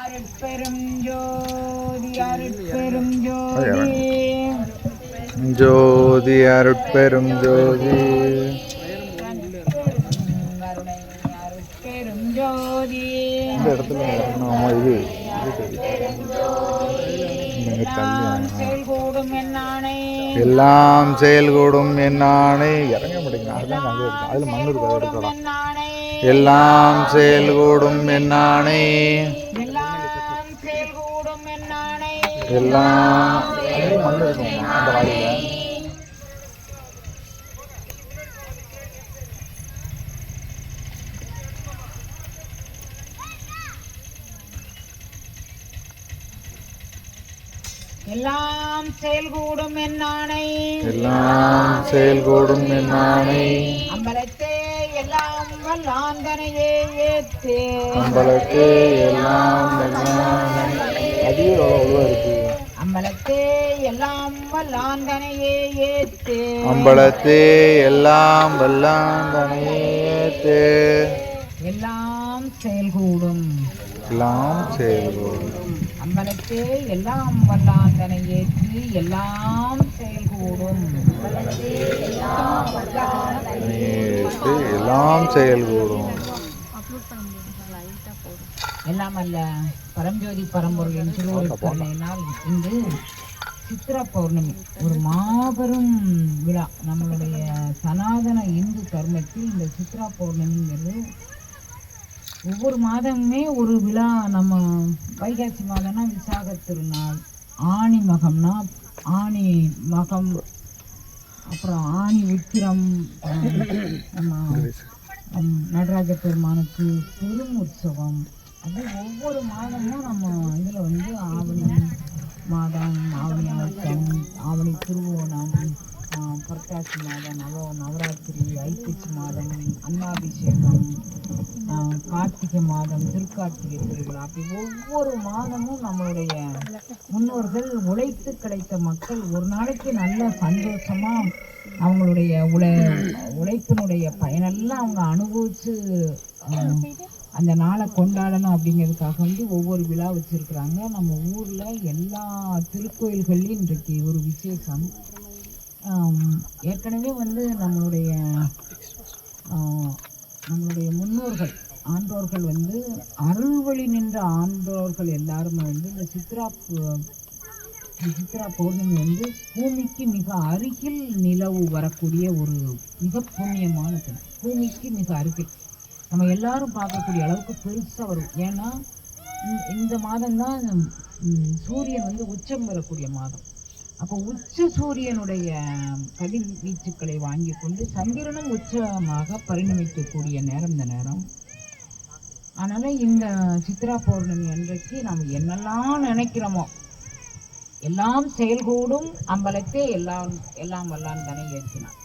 அருட்பெரும் ஜோதி அருட்பெரும் ஜோதி. ஜோதி அருட்பெரும் ஜோதி. அருட்பெரும் ஜோதி. இந்த இடத்துல ஆமா இது. செயல்கூடும் எல்லாம் செயல்கூடும் என்னானே இறங்க மாட்டேங்குது. அதுதான் அங்கே இருக்கு அதில் மண் இருக்கு அதை எடுக்கலாம் என்னானே எல்லாம் செயல்கூடும் என்னானே எல்லாம் என்னானே எல்லாம் அதுலயும் எல்லாம் செயல்கூடும் என்னானே எல்லாம் செயல்கூடும் என்னானே அம்பலத்தே எல்லாம் வல்லாந்தனையே ஏத்தே நம்மளுக்கு எல்லாம் அவ்வளோ இருக்கு. அம்பலத்தே எல்லாம் வல்லாந்தனையே ஏத்தே அம்பலத்தே எல்லாம் வல்லாம் தனியேத்தே எல்லாம் செயல்கூடும். எல்லாம் செயல்கூடும். அம்பலத்தே எல்லாம் வல்லாந்தனை ஏற்றி எல்லாம் செயல்கூடும். எல்லாம் செயல்கூடும். எல்லாம் அல்ல பரஞ்சோதி பரம்பொருளின் திருவுருளினால் இன்று சித்ரா பௌர்ணமி ஒரு மாபெரும் விழா. நம்மளுடைய சனாதன இந்து தர்மத்தில் இந்த சித்ரா பௌர்ணமிங்கிறது ஒவ்வொரு மாதமுமே ஒரு விழா நம்ம வைகாசி மாதம்னா விசாக திருநாள் ஆணி மகம்னா ஆணி மகம் அப்புறம் ஆணி உத்திரம் நம்ம நடராஜ பெருமானுக்கு பெரும் உற்சவம். அது ஒவ்வொரு மாதமும் நம்ம இதில் வந்து ஆவணி மாதம் ஆவணி ஆவணி திருவோணம் புரட்டாசி மாதம் நவ நவராத்திரி ஐப்பசி மாதம் அன்னாபிஷேகம் கார்த்திகை மாதம் திருக்கார்த்திகை திருவிழா. அப்படி ஒவ்வொரு மாதமும் நம்மளுடைய முன்னோர்கள் உழைத்து கிடைத்த மக்கள் ஒரு நாளைக்கு நல்ல சந்தோஷமா அவங்களுடைய உழை உழைப்பினுடைய பயனெல்லாம் அவங்க அனுபவிச்சு அந்த நாளை கொண்டாடணும் அப்படிங்கிறதுக்காக வந்து ஒவ்வொரு விழா வச்சிருக்கிறாங்க. நம்ம ஊர்ல எல்லா திருக்கோயில்கள்லையும் இன்றைக்கு ஒரு விசேஷம். ஏற்கனவே வந்து நம்மளுடைய நம்மளுடைய முன்னோர்கள் ஆண்டோர்கள் வந்து அருள்வழி நின்ற ஆண்டோர்கள் எல்லாருமே வந்து இந்த சித்ரா சித்ரா பௌர்ணமி வந்து பூமிக்கு மிக அருகில் நிலவு வரக்கூடிய ஒரு மிக புண்ணியமான தினம். பூமிக்கு மிக அருகில். நம்ம எல்லாரும் பார்க்கக்கூடிய அளவுக்கு பெருசாக வரும். ஏன்னா இந்த- மாதம் மாதம்தான் சூரியன் வந்து உச்சம் வரக்கூடிய மாதம். அப்போ உச்ச சூரியனுடைய கதிர்வீச்சுக்களை வாங்கி கொண்டு சந்திரனும் உச்சமாக பரிணமிக்கக்கூடிய நேரம் இந்த நேரம். அதனால இந்த சித்ரா பௌர்ணமி அன்றைக்கு நாம் என்னெல்லாம் நினைக்கிறோமோ எல்லாம் செயல்கூடும் அம்பலத்தே எல்லாம் எல்லாம் வல்லான் தானே ஏற்றினான்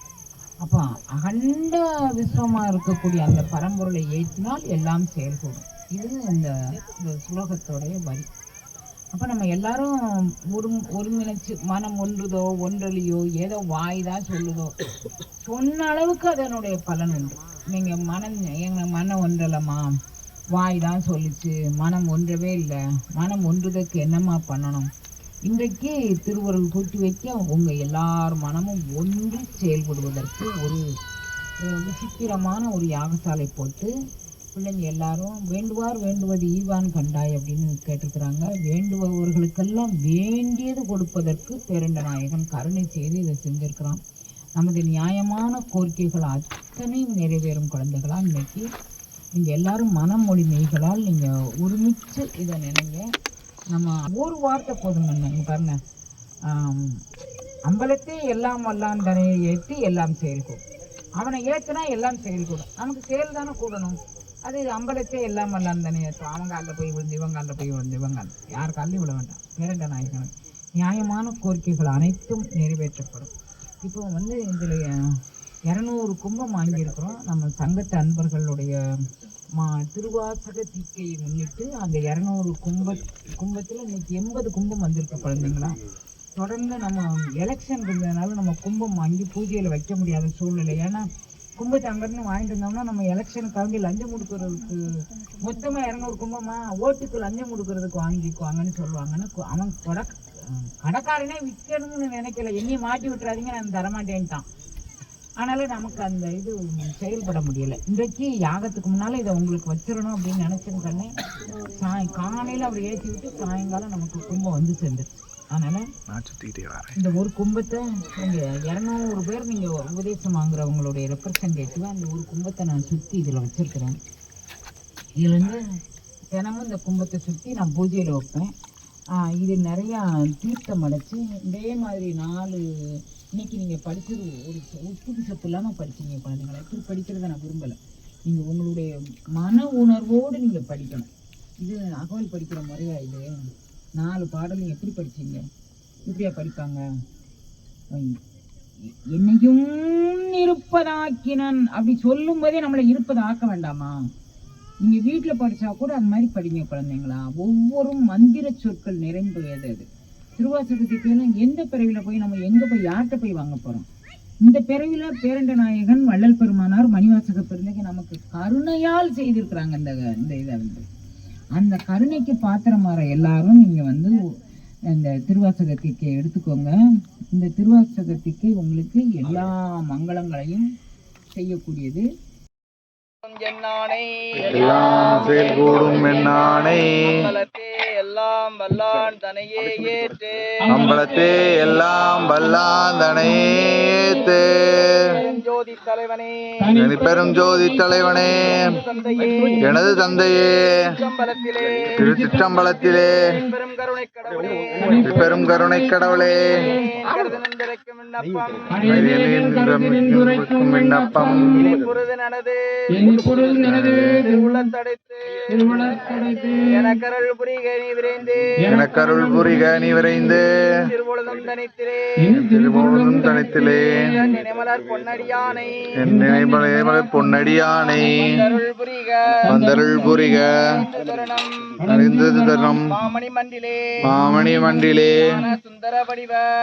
அப்போ அகண்ட விஸ்வமாக இருக்கக்கூடிய அந்த பரம்பொருளை ஏற்றினால் எல்லாம் செயல்கூடும். இது இந்த ஸ்லோகத்தோடைய சுலோகத்தோடைய வரி. அப்போ நம்ம எல்லாரும் ஒரு ஒருங்கிணைச்சு மனம் ஒன்றுதோ ஒன்றலியோ ஏதோ வாய் தான் சொல்லுதோ சொன்ன அளவுக்கு அதனுடைய பலன் உண்டு. நீங்கள் மனம் எங்கள் மனம் ஒன்றலம்மா. வாய் தான் சொல்லுச்சு மனம் ஒன்றவே இல்லை. மனம் ஒன்றுதற்கு என்னம்மா பண்ணணும்? இன்றைக்கு திருவருள் கூட்டி வைக்க உங்கள் எல்லார் மனமும் ஒன்று செயல்படுவதற்கு ஒரு விசித்திரமான ஒரு யாகசாலை போட்டு பிள்ளைங்க எல்லாரும் வேண்டுவார் வேண்டுவது ஈவான் கண்டாய் அப்படின்னு கேட்டிருக்கிறாங்க. வேண்டுபவர்களுக்கெல்லாம் வேண்டியது கொடுப்பதற்கு பேரண்ட நாயகன் கருணை செய்து இதை செஞ்சிருக்கிறான். நமது நியாயமான கோரிக்கைகள் அத்தனையும் நிறைவேறும் குழந்தைகளா இன்னைக்கு. நீங்க எல்லாரும் மனமொழி மெய்களால் நீங்க ஒருமிச்சு இதை நினைங்க. நம்ம ஒரு வார்த்தை போதுங்க இங்க பாருங்க. அம்பலத்தே எல்லாம் வல்லான் தனையை ஏற்றி எல்லாம் செயல்கூடும் அவனை ஏற்றுனா எல்லாம் செயல்கூடும். நமக்கு செயல் தானே கூடணும். அது அம்பலத்தே எல்லாம் வல்லான் தானே அவங்க காலில் போய் விழுந்து இவங்க காலில் போய் விழுந்து இவங்க காலில் யார் காலையும் விழ வேண்டாம். இரண்ட நாயகன்? நியாயமான கோரிக்கைகள் அனைத்தும் நிறைவேற்றப்படும். இப்போ வந்து இதில் இரநூறு கும்பம் வாங்கியிருக்கிறோம். நம்ம சங்கத்து அன்பர்களுடைய மா திருவாசக தீக்கையை முன்னிட்டு அந்த இரநூறு கும்ப கும்பத்தில் இன்னைக்கு எண்பது கும்பம் வந்திருக்கு குழந்தைங்களா. தொடர்ந்து நம்ம எலெக்ஷன் இருந்ததுனால நம்ம கும்பம் வாங்கி பூஜையில் வைக்க முடியாத சூழ்நிலை. ஏன்னா கும்பத்தை வாங்கிட்டு வந்தோம்னா நம்ம எலெக்ஷனுக்காண்டி லஞ்சம் கொடுக்கறதுக்கு மொத்தமா இரநூறு கும்பமா ஓட்டுக்கு லஞ்சம் கொடுக்கறதுக்கு வாங்கிக்குவாங்கன்னு சொல்லுவாங்கன்னு அவன் கொடை கடைக்காரனே விற்கணும்னு நினைக்கல. என்னையும் மாட்டி விட்டுறாதீங்க நான் தரமாட்டேன்ட்டான். ஆனாலும் நமக்கு அந்த இது செயல்பட முடியல. இன்றைக்கு யாகத்துக்கு முன்னால இதை உங்களுக்கு வச்சிடணும் அப்படின்னு நினைச்சிருக்கேன்னே சாய் காலையில் அவர் ஏற்றி விட்டு சாயங்காலம் நமக்கு கும்பம் வந்து சேர்ந்துருச்சு. அதனால நான் சுத்திக்கிட்டே வரேன். இந்த ஒரு கும்பத்தை நீங்க இரநூறு பேர் நீங்க உபதேசம் வாங்குறவங்களுடைய ரெப்ரசன்டேட்டிவ் அந்த ஒரு கும்பத்தை நான் சுத்தி இதுல வச்சிருக்கிறேன். இதுல இருந்து தினமும் இந்த கும்பத்தை சுத்தி நான் பூஜையில வைப்பேன். இது நிறைய தீர்த்தம் அடைச்சு இதே மாதிரி நாலு இன்னைக்கு நீங்க படிச்சது ஒரு உப்பு சப்பு இல்லாம படிச்சீங்க குழந்தைங்களா. இப்படி படிக்கிறத நான் விரும்பல. நீங்க உங்களுடைய மன உணர்வோடு நீங்க படிக்கணும். இது அகவல் படிக்கிற முறையா இது? நாலு பாடலும் எப்படி படிச்சீங்க? இப்படியா படிப்பாங்க? என்னையும் இருப்பதாக்கினன். அப்படி சொல்லும் போதே நம்மளை இருப்பதாக்க வேண்டாமா? நீங்க வீட்டில் படிச்சா கூட அந்த மாதிரி படிங்க குழந்தைங்களா. ஒவ்வொரு மந்திர சொற்கள் நிறைந்தது அது. திருவாசகத்துக்கு எந்த பிறவில போய் நம்ம எங்க போய் யார்கிட்ட போய் வாங்க போறோம்? இந்த பிறவில பேரண்ட நாயகன் வள்ளல் பெருமானார் மணிவாசக பெருந்தகை நமக்கு கருணையால் செய்திருக்கிறாங்க இந்த இந்த இதை வந்து. அந்த கருணைக்கு பாத்திரமாற எல்லாரும் நீங்க வந்து இந்த திருவாசகத்திற்கை எடுத்துக்கோங்க. இந்த திருவாசகத்திற்கை உங்களுக்கு எல்லா மங்களங்களையும் செய்யக்கூடியது. என்னானை எல்லாம் செயல்கூடும் என்னானை. எல்லாம் வல்லான் தனையே ஏற்று அம்பலத்தே எல்லாம் வல்லாந்தனையேத்து ஜோதி தலைவனே. பெரும் ஜோதி தலைவனே. தந்தையே. எனது தந்தையே. திருச்சிற்றம்பலத்திலே. பெரும் கருணை கடவுளே. பெரும் கருணை கடவுளே. கருதனிந்திருக்கும் விண்ணப்பம். எனக்கருள் புரிக நீ எனக்கருள் புரிக நீ விரைந்து. திருமூலம் தனித்திலே. என் பொன்னடியானை. அருள் புரிக. வந்தருள் புரிக. அறிந்தது தருணம் மாமணி மண்டிலே.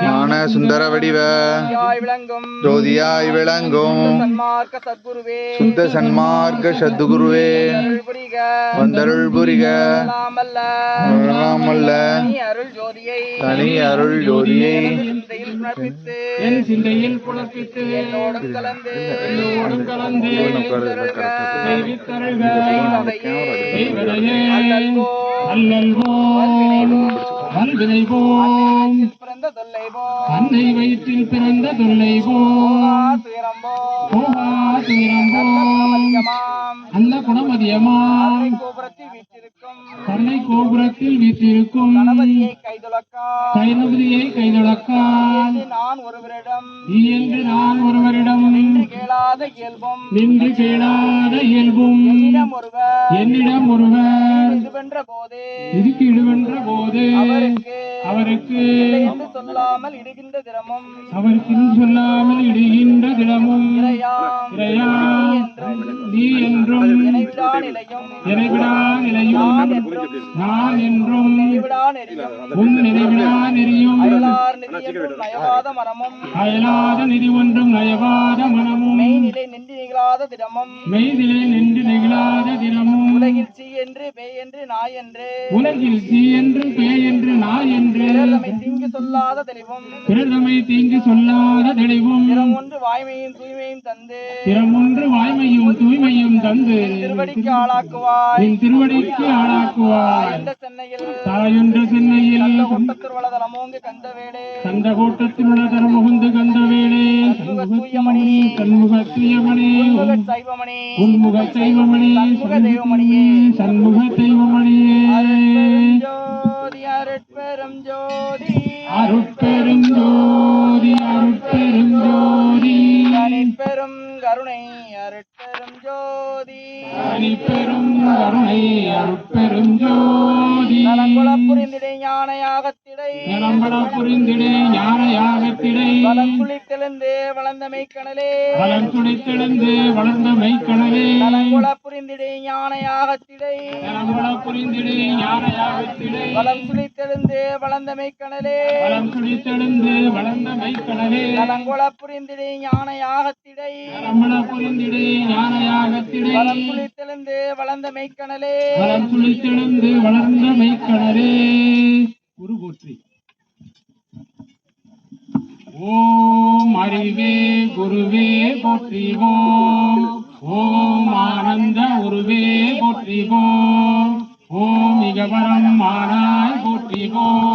ஞான சுந்தர வடிவ ஜோதியாய் விளங்கும். சத்குருவே. சுத்த சன்மார்க்க புரிக. வந்தருள் புரிக. ஜோதியை தனி அருள் ஜோதியை என் சிந்தையில் புலப்பித்து என்னோடும் கலந்து கலந்து அல்லல்வோ வல்வினை போம் அன்னை வயிற்றில் பிறந்த தொல்லை போம் போகா துயரம்போம். அல்ல குணமதியமாம். கருணை கோபுரத்தில் வீற்றிருக்கும். கைநபதியை கைதொழக்கான் நான் ஒருவரிடம். நீ என்று நான் ஒருவரிடம். கேளாத இயல்பும். நின்று கேளாத இயல்பும். என்னிடம் ஒருவர். என்னிடம் ஒருவர். இதுவென்ற போதே. இதுக்கு இடுவென்ற போது. அவருக்கு. சொல்லாமல் இடுகின்ற தினமும் அவருக்கு சொல்லாமல் இடுகின்ற தினமும் இறையாம் நீ என்றும் நினைவிடா நிலையும் இறைவிடா நிலையும் நான் என்றும் உன் நினைவிடா நெறியும் நயவாத மனமும் அயலாத நிதி ஒன்றும் நயவாத மனமும் மெய்நிலை நின்று நிகழாத தினமும் மெய்திலே நின்று நெகிழாத தினமும் உலகில் சீ என்று பேய் என்று நாய் என்று உலகில் தீ என்று பேய் என்று நாய் என்று தீங்கு சொல்லாத தெளிவும். பிறர்தமை தீங்கு சொல்லாத தெளிவும். திறம் ஒன்று வாய்மையும் தூய்மையும் தந்து. திறமொன்று வாய்மையும் தூய்மையும் தந்து. திருவடிக்கு ஆளாக்குவாய். என் திருவடிக்கு ஆளாக்குவாய். இந்த சென்னையில். தாயொன்ற சென்னையில். கந்த கோட்டத்தில் உள்ள தரமுகுந்து கந்த வேளே சண்முக சைவமணி. உன்முக சண்முக தெய்வமணியே சண்முக தெய்வமணியே. அருட்பெரும் ஜோதி அருட்பெரும் ஜோதி. அருட்பெரும் ஜோதி பெரும் கருணை அருட் ஜோதி. அணிப்பெரும் கருணை அருட்பெரும் ஜோதி. நலங்குல புரிந்திடை ஞானையாக யாகத்திடை நலம்பட புரிந்திடே ஞான யாகத்திடை வளர்ந்தமை கணலே பலம் துடைத்தெழுந்து வளர்ந்த மெய்க்கணலே நலங்குல புரிந்திடை ஞான யாகத்திடை நலம்பட புரிந்திடே ஞான யாகத்திடை வலம் சுழித்தெழுந்து வளர்ந்தமை கணலே பலம் துடைத்தெழுந்து வளர்ந்த மெய்க்கணலே நலங்குல புரிந்திடை ஞான யாகத்திடை நலம்பட புரிந்திடே ஞான யாகத்திடை வலம் சுழித்தெழுந்து வளர்ந்த மெய்க்கணலே வளர்ந்த குரு போற்றி ஓம் அறிவே குருவே போற்றிவோம். ஓம் ஆனந்த உருவே போற்றிவோம். ஓம் இகவரம் மானாய் போற்றிவோம்.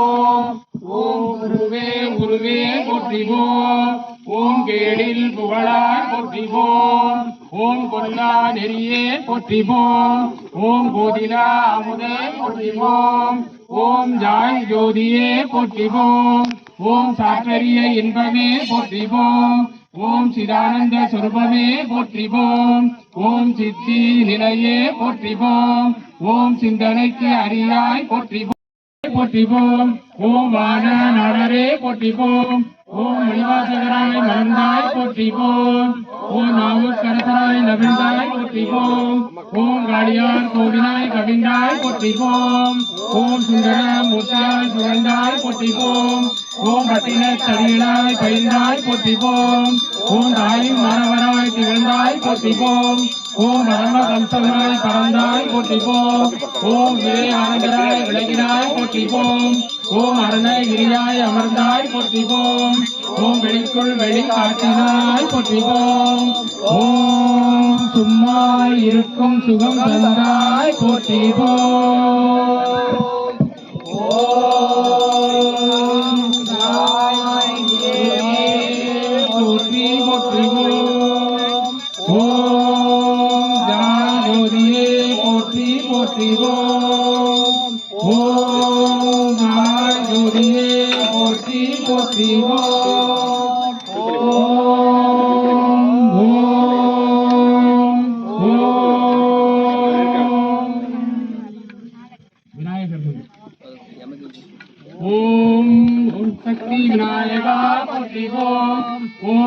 போற்றிவோம் ஓம் குருவே குருவே போற்றிவோம். ஓம் கேடில் புகழாய் போற்றிவோம். ஓம் கொல்லா நெறியே போற்றிவோம். ஓம் கோதிலா அமுதே போற்றிவோம். ஓம் ஜாய் ஜோதியே போற்றிவோம். ஓம் சாக்கரிய இன்பமே போற்றிவோம். ஓம் சிதானந்த சொருபமே போற்றிவோம். ஓம் சித்தி நிலையே போற்றிவோம். ஓம் சிந்தனைக்கு அறியாய் போற்றிவோம். போற்றிவோம் ஓம் வாழ நடரே போற்றிவோம் ஓம் மணிவாசகராய் மலர்ந்தாய் போற்றிவோம் ஓம் நாவுக்கரசராய் நவிழ்ந்தாய் போற்றிவோம் ஓம் காளியார் கோவிலாய் கவிழ்ந்தாய் போற்றிவோம் ஓம் சுந்தர மூர்த்தியாய் சுழந்தாய் போற்றிவோம் ஓம் பட்டின தடிகளாய் பயிர்ந்தாய் போற்றிவோம் ஓம் தாயும் மாணவராய் திகழ்ந்தாய் போற்றிவோம் ஓம் பரம கம்சமாய் பறந்தாய் போற்றிவோம் ஓம் விவேகானந்தராய் ஆனந்தராய் விளங்கினாய் போற்றிவோம் ஓம் அருணகிரியாய் அமர்ந்தாய் போற்றிவோம் ஓம் வெளிக்குள் வெளி காட்டினாய் போற்றிவோம் ஓம் சும்மா இருக்கும் சுகம் தந்தாய் போற்றிவோம்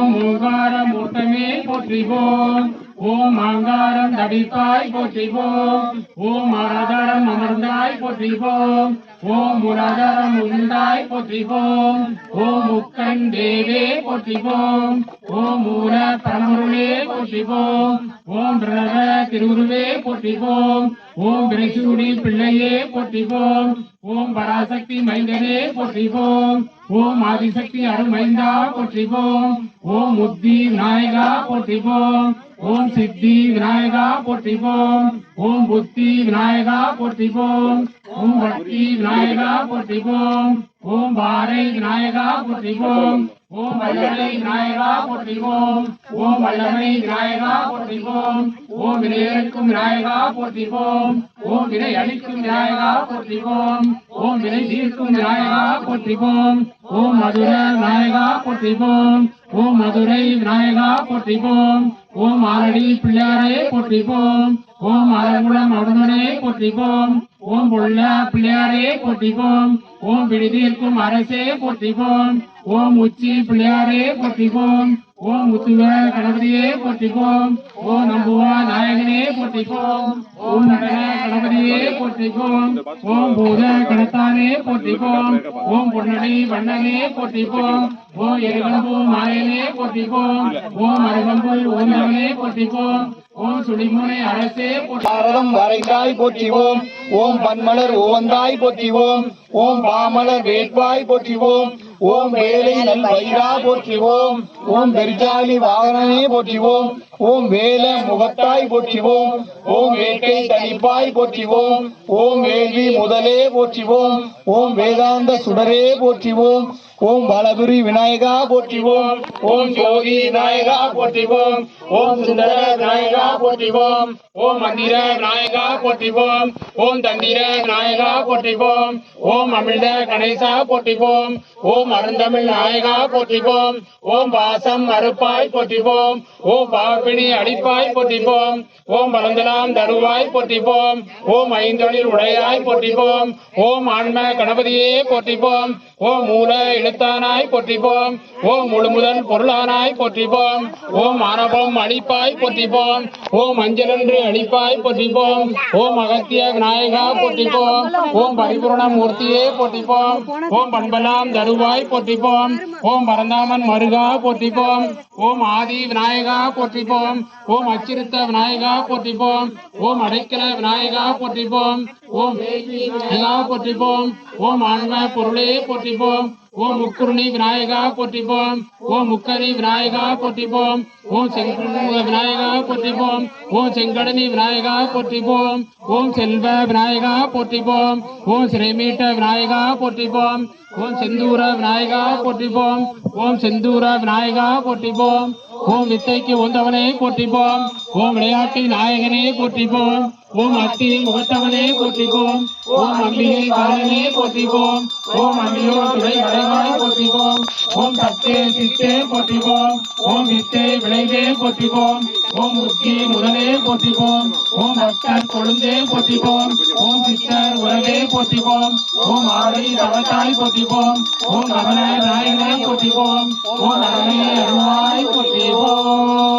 ஓம் ஓங்கார மூர்த்தமே போற்றிவோம். ஓம் அங்காரம் தடித்தாய் போற்றிவோம். ஓம் ஆதாரம் அமர்ந்தாய் போற்றிவோம். ஓம் முராதாரம் உண்டாய் போற்றிவோம். ஓம் முக்கன் தேவே போற்றிவோம். ஓம் ஊர பரமருளே போற்றிவோம். ஓம் பிரணவ திருவுருவே போற்றிவோம். ஓம் விரைசூடி பிள்ளையே போற்றிவோம். ஓம் பராசக்தி மைந்தனே போற்றிவோம். ஓம் ஆதிசக்தி அருமைந்தா போற்றிவோம். ஓம் முத்தி நாயகா போற்றிவோம். ஓம் சித்தி விநாயகா போற்றிவோம் ஓம் புத்தி விநாயகா போற்றிவோம் ஓம் பக்தி விநாயகா போற்றிவோம் ஓம் பாறை விநாயகா போற்றிவோம் ஓம் வல்லமை விநாயகா போற்றிவோம் ஓம் வல்லமை விநாயகா போற்றிவோம் ஓம் வினையேற்கும் விநாயகா போற்றிவோம் ஓம் வினை அளிக்கும் விநாயகா போற்றிவோம் ஓம் வினை தீர்க்கும் விநாயகா போற்றிவோம் ஓம் மதுர விநாயகா போற்றிவோம் ஓம் மதுரை விநாயகா போற்றிவோம் ஓம் ஆரடி பிள்ளையாரே போற்றிவோம் ஓம் ஆலங்குளம் அருணனே போற்றிவோம் ஓம் பொள்ள பிள்ளையாரே போற்றிவோம் ஓம் விடுதியிருக்கும் அரசே போற்றிவோம் ஓம் உச்சி பிள்ளையாரே போற்றிவோம் ஓம் முத்துவ கணபதியே போற்றிப்போம். ஓம் நம்புவா நாயகனே போற்றிப்போம். ஓம் நடன கணபதியே போற்றிப்போம். ஓம் பூத கணத்தானே போற்றிப்போம். ஓம் பொன்னடி வண்ணனே போற்றிப்போம். ஓம் எரிவம்பு மாயனே போற்றிப்போம். ஓம் அருகம்பு ஓந்தவனே போற்றிப்போம். ஓம் சுடிமுனை அரசே பாரதம் வரைந்தாய் போற்றிவோம். ஓம் பன்மலர் ஓவந்தாய் போற்றிவோம். ஓம் பாமலர் வேட்பாய் போற்றிவோம். ஓம் வேலை நல் வயிறா போற்றிவோம். ஓம் பெருஜாலி வாகனே போற்றிவோம். ஓம் வேல முகத்தாய் போற்றிவோம். ஓம் வேட்டை தனிப்பாய் போற்றிவோம். ஓம் வேள்வி முதலே போற்றிவோம். ஓம் வேதாந்த சுடரே போற்றிவோம். ஓம் பாலபுரி விநாயகா போற்றிவோம். ஓம் ஜோதி விநாயகா போற்றிவோம். ஓம் சுந்தர விநாயகா போற்றிவோம். ஓம் மந்திர விநாயகா போற்றிவோம். ஓம் தந்திர விநாயகா போற்றிவோம். ஓம் அமிழ்த கணேசா போற்றிவோம். ஓம் அருந்தமிழ் நாயகா போற்றிவோம் ஓம் பாசம் மறுப்பாய் போற்றிவோம் ஓம் பாப்பிணி அடிப்பாய் போற்றிவோம் ஓம் பலந்தலாம் தருவாய் போற்றிவோம் ஓம் ஐந்தொழில் உடையாய் போற்றிவோம் ஓம் ஆன்ம கணபதியே போற்றிவோம் ஓம் மூல எழுத்தானாய் போற்றிவோம் ஓம் முழுமுதல் பொருளானாய் போற்றிவோம் ஓம் ஆனபம் அழிப்பாய் போற்றிவோம் ஓம் அஞ்சலன்று அழிப்பாய் போற்றிவோம் ஓம் அகத்திய விநாயகா போற்றிவோம் ஓம் பரிபூர்ண மூர்த்தியே போற்றிவோம் ஓம் பண்பலாம் தரு தருவாய் போற்றிப்போம். ஓம் பரந்தாமன் மருகா போற்றிப்போம். ஓம் ஆதி விநாயகா போற்றிப்போம். ஓம் அச்சிருத்த விநாயகா போற்றிப்போம். ஓம் அடைக்கல விநாயகா போற்றிப்போம். ஓம் விநாயகா போற்றிவோம் ஓம் ஆன்ம பொருளே போற்றிப்போம். ஓம் முக்குருணி விநாயகா போற்றிவோம் ஓம் முக்கரி விநாயகா போற்றிவோம் ஓம் செங்குருண விநாயகா போற்றிவோம் ஓம் செங்கடனி விநாயகா போற்றிவோம் ஓம் செல்வ விநாயகா போற்றிவோம் ஓம் சிறைமீட்ட விநாயகா போற்றிவோம் ஓம் செந்தூர விநாயகா போற்றிவோம் ஓம் செந்தூர விநாயகா போற்றிவோம் ஓம் வித்தைக்கு உந்தவனே போற்றிப்போம் ஓம் விளையாட்டு நாயகனே போற்றிப்போம் ஓம் அத்தி முகத்தவனே போற்றிப்போம் ஓம் அம்பிகை காலனே போற்றிப்போம் ஓம் அம்பியோ துணை வளைவாய் போற்றிப்போம் ஓம் சத்தே சித்தே போற்றிப்போம் ஓம் வித்தே விளைவே போற்றிப்போம் ஓம் முத்தி முதலே போற்றிப்போம் ஓம் பக்தர் கொழுந்தே போற்றிப்போம் ஓம் சித்தர் உறவே போற்றிப்போம் ஓம் ஆடை தவத்தாய் போற்றிப்போம் ஓம் கமல நாயகனே போற்றிப்போம் ஓம் நலனே அருவாய் போற்றிப்போம்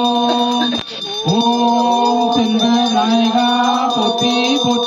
ஓம் செல்வ நாயகா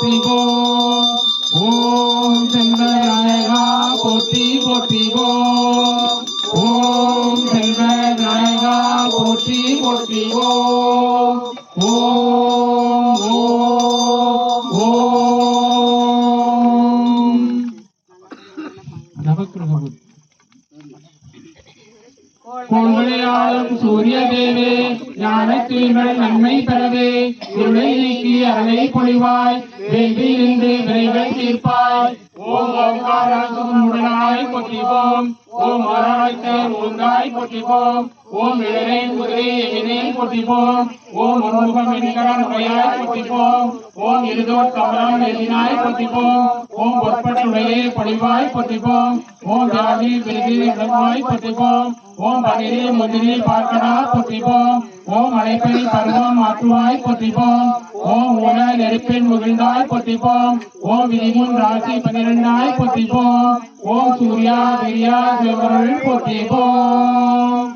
ஞானத்தீர்கள் நன்மை பெறவே. இருளை நீக்கி அருளை பொழிவாய். வேள்வி நின்று விரைவில் தீர்ப்பாய். ஓம் ஓங்காராசும் உடனாய் போற்றிவோம் ஓம் ஆராய்த்தர் ஒன்றாய் போற்றிவோம் ஓம் இளரை குதிரை எமினே போற்றிவோம் ஓம் உருவம் என்கிற நோயாய் போற்றிவோம் ஓம் இருதோட் கமலம் எதினாய் போற்றிவோம் ஓம் பொற்பட்டுடையே பொழிவாய் போற்றிவோம் ஓம் ஜாதி விருதி இடமாய் போற்றிவோம் ஓம் பகிரி முதிரி பார்க்கடா போற்றிவோம் ஓம் அழைப்பை பருவம் மாற்றுவாய் போற்றிவோம் ஓம் உல நெருப்பின் முகிழ்ந்தாய் போற்றிவோம் ஓம் விதிமுன் ராசி பன்னிரெண்டாய் போற்றிவோம் ஓம் சூர்யா விரியா சிவருள் போற்றிவோம்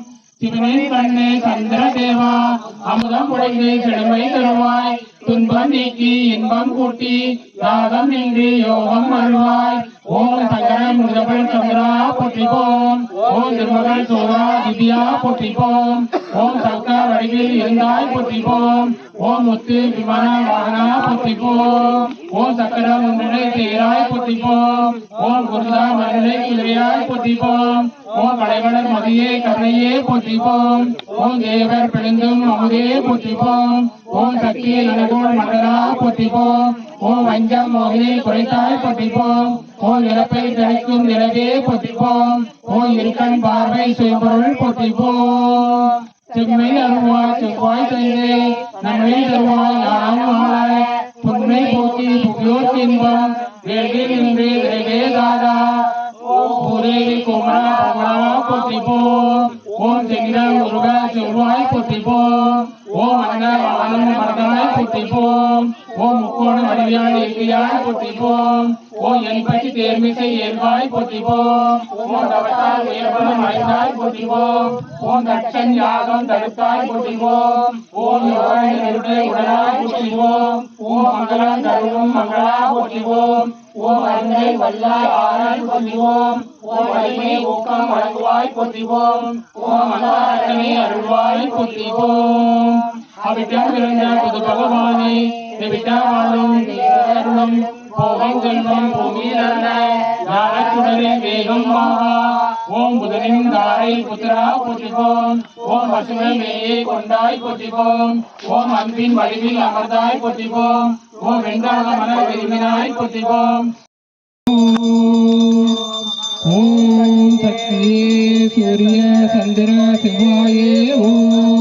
சிவனின் கண்ணே சந்திர தேவா அமுதம் உடைந்து செழுமை தருவாய். துன்பம் நீக்கி இன்பம் கூட்டி யாகம் நீங்கி யோகம் வருவாய் ஓம் தங்கரம் முதபல் சந்திரா போற்றிப்போம். ஓம் திருமகள் சோதா திவ்யா போற்றிப்போம். ஓம் சப்த வடிவில் இருந்தாய் போற்றிப்போம். ஓம் முத்து விமான வாகனா போற்றிப்போம். ஓம் சக்கரம் ஒன்றினை தேராய் போற்றிப்போம். ஓம் குருதா மருளை குதிரையாய் போற்றிப்போம். ஓம் படைவளர் மதியே கருணையே போற்றிப்போம். ஓம் தேவர் பிழிந்தும் அமுதே போற்றிப்போம். ஓம் சக்தியை நலகோள் மண்டலா போற்றிப்போம் ஓம் வஞ்சம் மோகினி குறைத்தாய் போற்றிப்போம் ஓம் இறப்பை தணிக்கும் நிலவே போற்றிப்போம் ஓம் இருக்கண் பார்வை சுயபொருள் போற்றிப்போம் செம்மை அருவாய் செவ்வாய் செய்தே நன்மை தருவாய் யாரும் புண்மை போக்கி புகியோர் இன்பம். வேள்வி நின்று விரைவே தாதா ஓம் பூதேவி குமரா பகவா போற்றிப்போம் ஓம் செங்கிரம் முருக செவ்வாய் போற்றிப்போம் ஓம் அண்ண வானம் மரதனாய் போற்றிப்போம் ஓம் முக்கோண வடிவியான இயற்கையாய் புட்டிப்போம் ஓம் என் பற்றி தேர்மிசை ஏற்பாய் போற்றிப்போம் ஓம் தவத்தால் ஏற்படும் அடைந்தாய் போற்றிப்போம் ஓம் தட்சன் யாகம் தடுத்தாய் போற்றிப்போம் ஓம் யோகனை நெருடை உடலாய் போற்றிப்போம் ஓம் மங்களம் தருவும் மங்களா போற்றிப்போம் ஓம் அன்னை வல்லாய் ஆரல் போற்றிவோம் ஓம் வலிமை ஊக்கம் வழங்குவாய் போற்றிவோம் ஓம் அன்னாரனை அருள்வாய் போற்றிவோம் அவிட்டம் விழுந்த புது பகவானே விட்டா வாழும் அருளும் போகம் செல்வம் பூமியில் ஓம் புதனின் தாரை புத்திரா போற்றிப்போம் ஓம் பசுமையே கொண்டாய் போற்றிப்போம் ஓம் அன்பின் வடிவில் அமர்ந்தாய் போற்றிப்போம் ஓம் விரும்பினாய் போற்றிப்போம் ஓம் சக்தியே சூரிய சந்திர செவ்வாயே ஓம்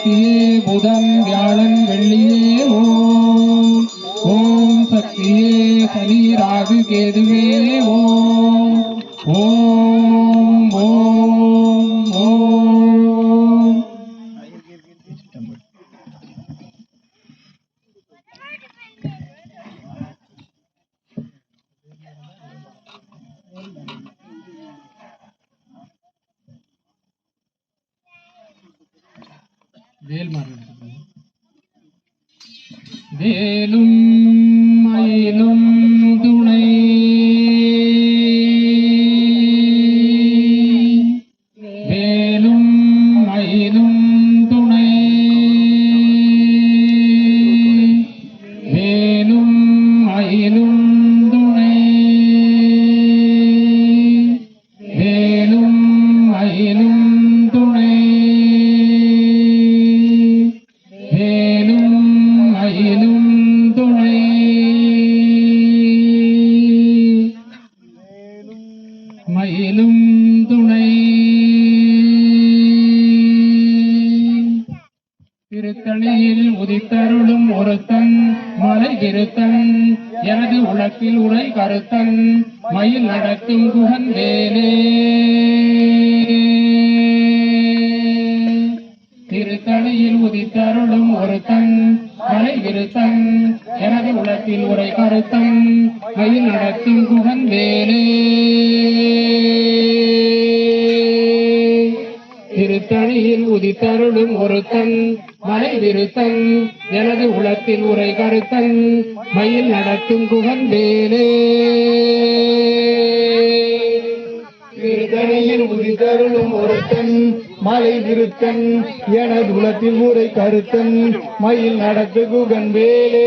சக்தியே புதன் வியாழன் வெள்ளியே ஓம். ஓம் சக்தியே சனி ராகு கேதுவே ஓம். ஓம் ஓம் ஓம் வேல் வேலும் துணை திருத்தணியில் உதித்தருளும் ஒருத்தன் மலை திருத்தன் எனது உலக்கில் உரை கருத்தன் மயில் நடக்கும் குகன் வேலே திருத்தணியில் உதித்தருளும் ஒருத்தன் மலை விருத்தன் எனது உலக்கில் உரை கருத்தன் உதித்தருளும் ஒருத்தன் மலை விருத்தன் எனது உளத்தில் உரை கருத்தன் மயில் நடத்தும் குகன் வேலே திருத்தணியில் உதித்தருளும் ஒருத்தன் மலை விருத்தன் எனது உளத்தில் உரை கருத்தன் மயில் நடத்து குகன் வேலே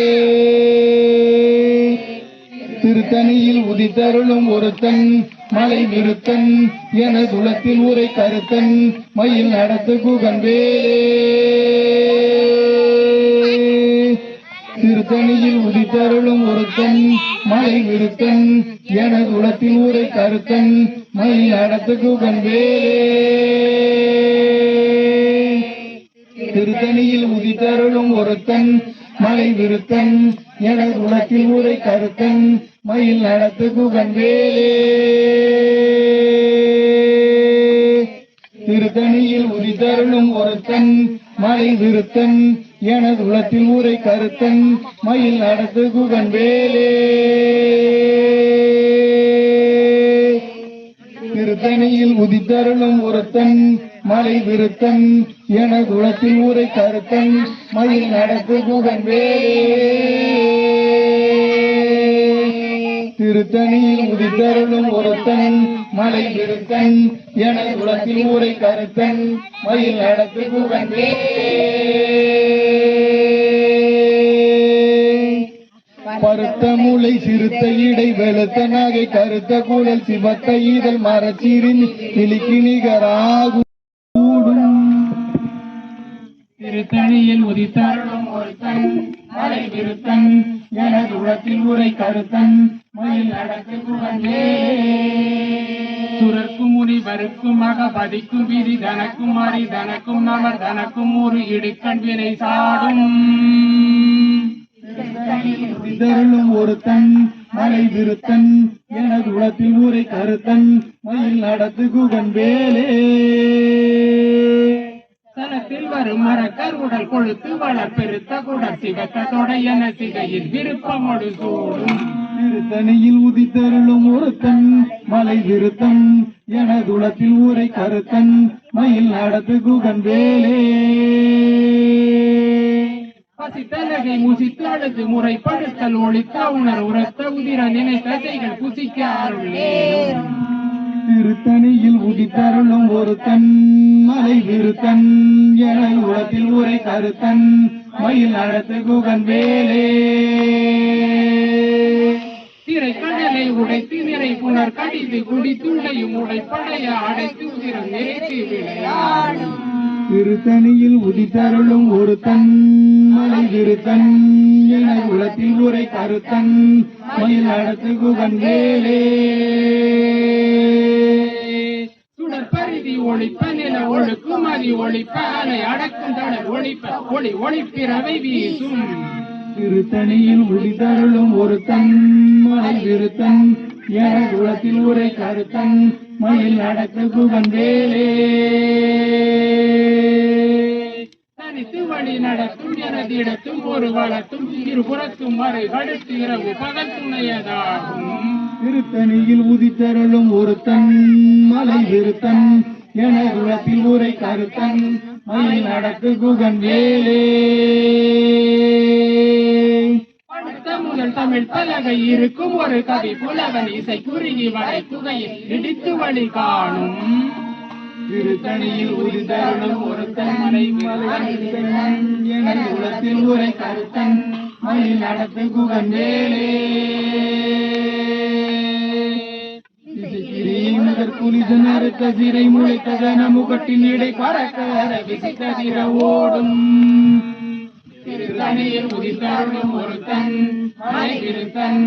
திருத்தணியில் உதித்தருளும் ஒருத்தன் மலை விருத்தன் என துளத்தில் உரை கருத்தன் மயில் நடத்து குகன்வே திருத்தணியில் உதித்தருளும் ஒருத்தன் மலை விருத்தன் என உலத்தில் ஊரை கருத்தன் மயில் நடத்து குகன்வே திருத்தணியில் உதித்தருளும் ஒருத்தன் மலை விருத்தன் என உலத்தில் ஊரை கருத்தன் மயில் நடத்து குகன் வேலே திருத்தணியில் உதித்தருளும் ஒருத்தன் மலை விருத்தன் எனது உளத்தில் ஊரை கருத்தன் மயில் நடத்து குகன் வேலே திருத்தணியில் உதித்தருளும் ஒருத்தன் மலை விருத்தன் எனது உலத்தில் ஊரை கருத்தன் மயில் நடத்து குகன் வேலே திருத்தணியில் உதித்தருளும் ஒருத்தன் மலை விருத்தன் எனது உலகில் ஊரை கருத்தன் மயில் நடத்து குகன் பருத்த மூளை சிறுத்த இடை வெளுத்த நகை கருத்த குழல் சிவத்த ஈதல் மரச்சீரின் இலிக்கு நிகராகும் திருத்தணியில் உதித்தருளும் ஒருத்தன் மலை விருத்தன் எனது உலத்தில் உரை கருத்தன். மயில் நடத்து குழந்தே சுரர்க்கும் முனிவருக்கும் அகபதிக்கும் விதி தனக்கும் மாறி தனக்கும் நமர் தனக்கும் ஒரு இடுக்கண் வினை சாடும். இதருளும் ஒருத்தன் மலை விருத்தன். எனது உலத்தில் ஊரை கருத்தன். மயில் நடத்து குகன் வேலே. தனத்தில் வரும் மரக்கர் உடல் கொழுத்து வளப்பெருத்த குடர் சிவத்த தொடையன சிகையில் விருப்பமொடு சூடும். திருத்தணியில் உதித்தருளும் ஒருத்தன் மலை விருத்தன் எனதுளத்தில் ஊரை கருத்தன் மயில் நடத்து குகன் வேலே. பசித்தலகை முசித்து அழுது முறைப்படுத்தல் ஒழித்த உணர் உரத்த உதிர நினைத்த செய்கள் புசிக்க அருளே திருத்தணியில் உதித்தருளும் ஒருத்தன் மலை விருத்தன் என உலத்தில் உரை கருத்தன் மயில் நடத்து குகன் வேலே திரை கடலை உடைத்து நிறை புனர் கடித்து குடி துண்டையும் உடை படைய அடைத்து உதிரம் நிறைத்து விளையாடும். திருத்தணியில் உதித்தருளும் ஒரு தன் மலை விருத்தன் என உலத்தில் உரை கருத்தன் மயில் நடத்து குகன் வேலே ஒழிப்ப நில ஒழுக்கும் அதி ஒழிப்ப அலை அடக்கும் தடல் ஒழிப்ப ஒளி ஒளிப்பிறவை வீசும். திருத்தணியில் உதித்தருளும் ஒருத்தன் மலை விருத்தன். என குலத்தில் உரை கருத்தன். மயில் நடத்து குகன் வேலே. தனித்து வழி நடத்தும் எனது இடத்தும் ஒரு வளத்தும். இருபுறத்தும் வரை கடுத்து இரவு பகல் துணையதாகும். திருத்தணியில் உதித்தருளும் ஒருத்தன் மலை விருத்தன். என குலத்தில் உரை கருத்தன் மயில் நடத்து குகன் வேலே முதல் தமிழ் பலகை இருக்கும் ஒரு கவி புலவன் இசை குறுகி வரை குகையில் இடித்து வழி காணும். திருத்தணியில் மலை என குலத்தில் உரை கருத்தன் மயில் நடத்து குகன் வேலே முதற் கதிரை அறுத்த சிறை முளைத்ததன முகட்டின் இடை பறக்க விசித்ததிர ஓடும். திருத்தணியில் உதித்தருளும் ஒருத்தன் மலை திருத்தன்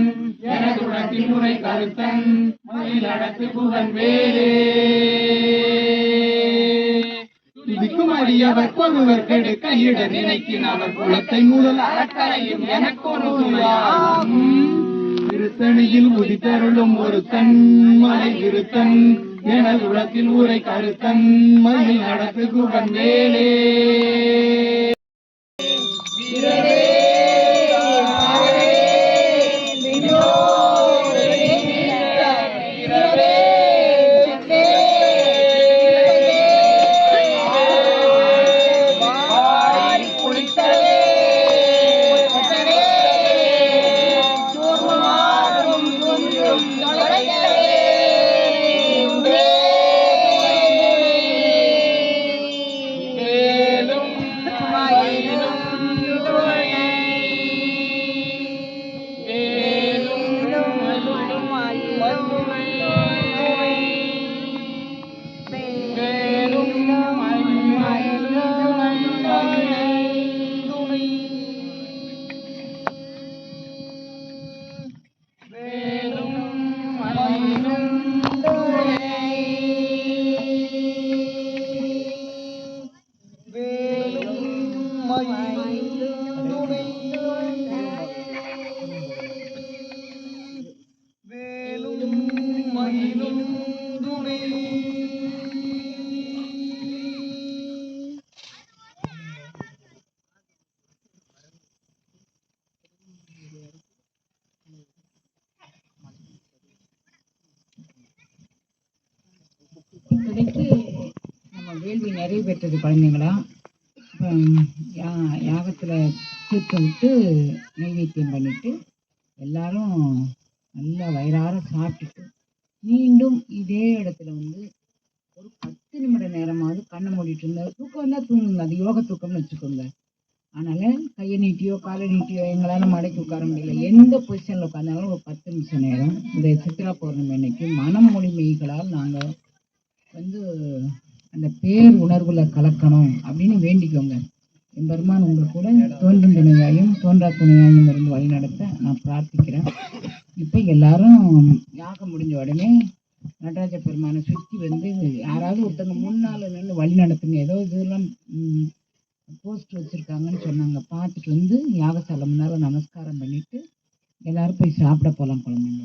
எனதுடத்தில் முறை கருத்தன் மயில் அடத்து புகன் வேலே இதுக்கும் அறியவர் கொழுவர் கெடுக்க இட நினைக்கின் அவர் குலத்தை முதல் அறக்கலையும் எனக்கொரு துணையாகும். திருத்தணியில் உதித்தருளும் ஒருத்தன் மலை விருத்தன் எனது உலத்தில் ஊரை கருத்தன் மயில் நடத்து குகன் வேலே பெற்றது குழந்தைங்களா? யா யாகத்தில் தீர்த்தம் விட்டு நைவேத்தியம் பண்ணிட்டு எல்லாரும் நல்லா வயிறார சாப்பிட்டுட்டு மீண்டும் இதே இடத்துல வந்து ஒரு பத்து நிமிட நேரமாவது கண்ணை மூடிட்டு இருந்தா தூக்கம் வந்தால் தூங்குங்க. அது யோக தூக்கம்னு வச்சுக்கோங்க. அதனால் கையை நீட்டியோ காலை நீட்டியோ எங்களால் மடக்கி உட்கார முடியல. எந்த பொசிஷனில் உட்காந்தாலும் ஒரு பத்து நிமிஷம் நேரம். இந்த சித்ரா பௌர்ணமி அன்னைக்கு மனம் மொழி மெய்களால் நாங்கள் வந்து அந்த பேர் உணர்வுல கலக்கணும் அப்படின்னு வேண்டிக்கோங்க. எம்பெருமான் உங்க கூட தோன்றும் துணையாயும் தோன்றா துணையாயும் இருந்து வழி நடத்த நான் பிரார்த்திக்கிறேன். இப்போ எல்லாரும் யாகம் முடிஞ்ச உடனே நடராஜ பெருமானை சுற்றி வந்து யாராவது ஒருத்தங்க முன்னால் நின்று வழி நடத்துங்க. ஏதோ இதெல்லாம் போஸ்ட் வச்சுருக்காங்கன்னு சொன்னாங்க. பார்த்துட்டு வந்து யாகசாலை முன்னால் நமஸ்காரம் பண்ணிட்டு எல்லாரும் போய் சாப்பிட போகலாம் குழந்தைங்க.